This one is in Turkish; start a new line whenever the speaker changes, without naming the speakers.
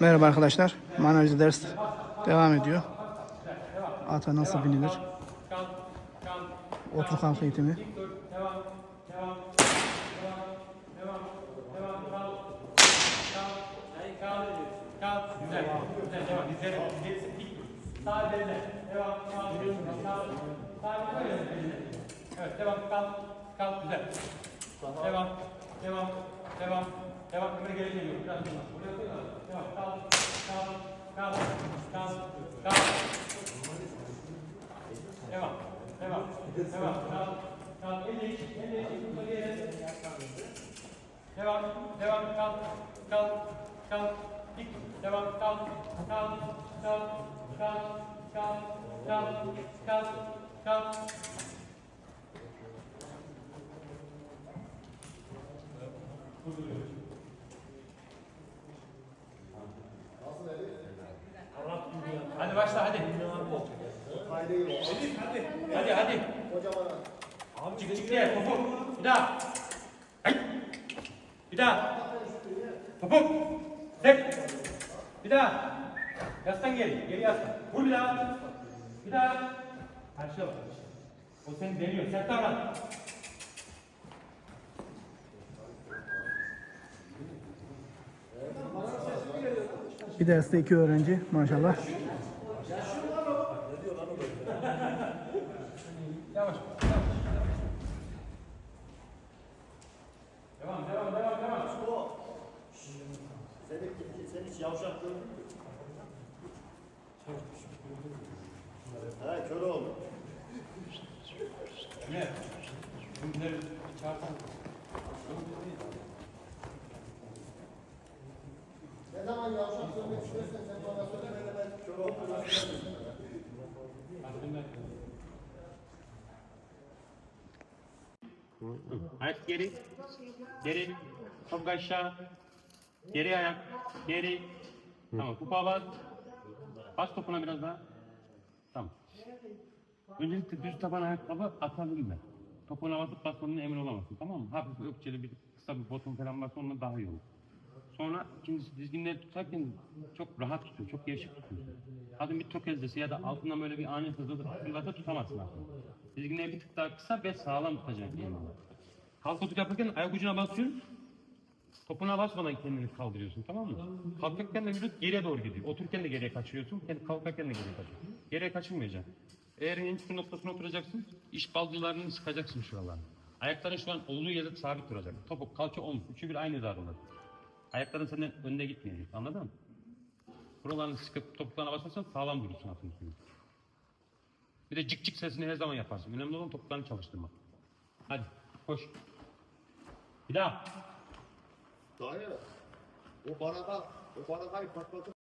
Merhaba arkadaşlar. Manajlı ders devam ediyor. Ata nasıl binilir? Otur kalk eğitimi.
Evet, devam, kalk, kalk, güzel. Devam devam, devam, devam. Ömür geri geliyor. Biraz sonra. Buraya koyma. Devam, kalk, kalk, kalk, kalk, kalk. Devam, devam, devam, kalk, kalk. Elle iç, elle iç. Yukarı yere. Devam, devam, kalk, kalk, kalk. Dik, devam, kalk, kalk, kalk, kalk, kalk, kalk, kalk, kalk. Hadi başla hadi. Hadi hadi. Çık çık diye topuk. Bir daha. Ay. Bir daha. Topuk. Tek. Bir daha. Yaslan geri. Geri yaslan. Vur bir daha. Bir daha. Karşıya bak. O seni deniyor. Sert davran.
Bir derste iki öğrenci maşallah.
Yavaş. Devam devam devam devam.
Sen, sen hiç yavşak gördün mü? He kör oldu.
Ne? Bunları çarpan.
Ne zaman yavşak söylemek istersen sen bana söyle ben de ben kör oldum.
Ayak geri. Geri. Top aşağı. Geri ayak. Geri. Tamam. Kupa bas. Bas topuna biraz daha. Tamam. Öncelikle düz taban ayakkabı atabilme. Topuna basıp basmanın emin olamazsın. Tamam mı? Hafif ökçeli bir kısa bir botun falan varsa onunla daha iyi olur. Sonra ikincisi dizginleri tutarken çok rahat tutuyor, çok gevşek tutuyorsun. Kadın bir tökezdesi ya da altından böyle bir ani hızlı fırlata tutamazsın aslında. Dizginleri bir tık daha kısa ve sağlam tutacaksın kendini. Kalk yaparken ayak ucuna basıyorsun. Topuna basmadan kendini kaldırıyorsun tamam mı? Kalkarken de vücut geriye doğru gidiyor. Otururken de geriye kaçırıyorsun. Kendi kalkarken de geriye kaçıyorsun. Geriye kaçırmayacaksın. Eğer en üstü noktasına oturacaksın, iş balcılarını sıkacaksın şuralarına. Ayakların şu an olduğu yerde sabit duracak. Topuk, kalça, omuz. Üçü bir aynı hizada. Ayakların senden önde gitmeyecek. Anladın mı? Buralarını sıkıp topuklarına basarsan sağlam durursun aslında. Bir de cik cik sesini her zaman yaparsın. Önemli olan topuklarını çalıştırmak. Hadi koş. Bir daha.
Dayı o baraka o barakayı patlatıp